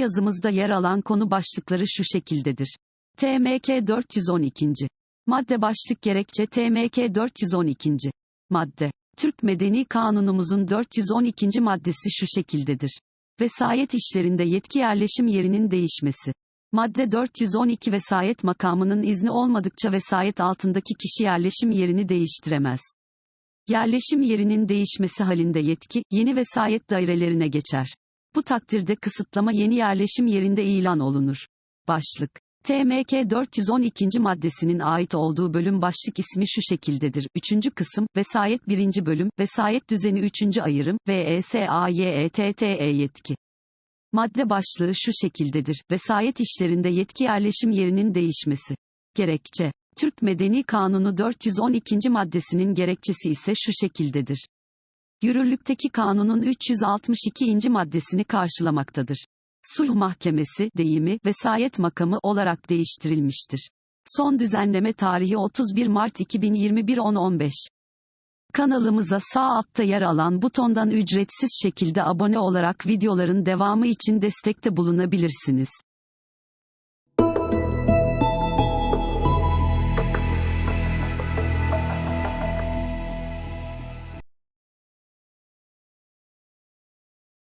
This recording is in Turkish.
yazımızda yer alan konu başlıkları şu şekildedir. TMK 412. Madde başlık gerekçe TMK 412. Madde. Türk Medeni Kanunumuzun 412. maddesi şu şekildedir. Vesayet işlerinde yetki yerleşim yerinin değişmesi. Madde 412 vesayet makamının izni olmadıkça vesayet altındaki kişi yerleşim yerini değiştiremez. Yerleşim yerinin değişmesi halinde yetki, yeni vesayet dairelerine geçer. Bu takdirde kısıtlama yeni yerleşim yerinde ilan olunur. Başlık. TMK 412. maddesinin ait olduğu bölüm başlık ismi şu şekildedir. 3. kısım, Vesayet 1. bölüm, Vesayet düzeni 3. ayırım, E VESAYETTE yetki. Madde başlığı şu şekildedir. Vesayet işlerinde yetki yerleşim yerinin değişmesi. Gerekçe. Türk Medeni Kanunu 412. maddesinin gerekçesi ise şu şekildedir. Yürürlükteki kanunun 362. maddesini karşılamaktadır. Sulh Mahkemesi deyimi vesayet makamı olarak değiştirilmiştir. Son düzenleme tarihi 31 Mart 2021 10-15. Kanalımıza sağ altta yer alan butondan ücretsiz şekilde abone olarak videoların devamı için destekte bulunabilirsiniz.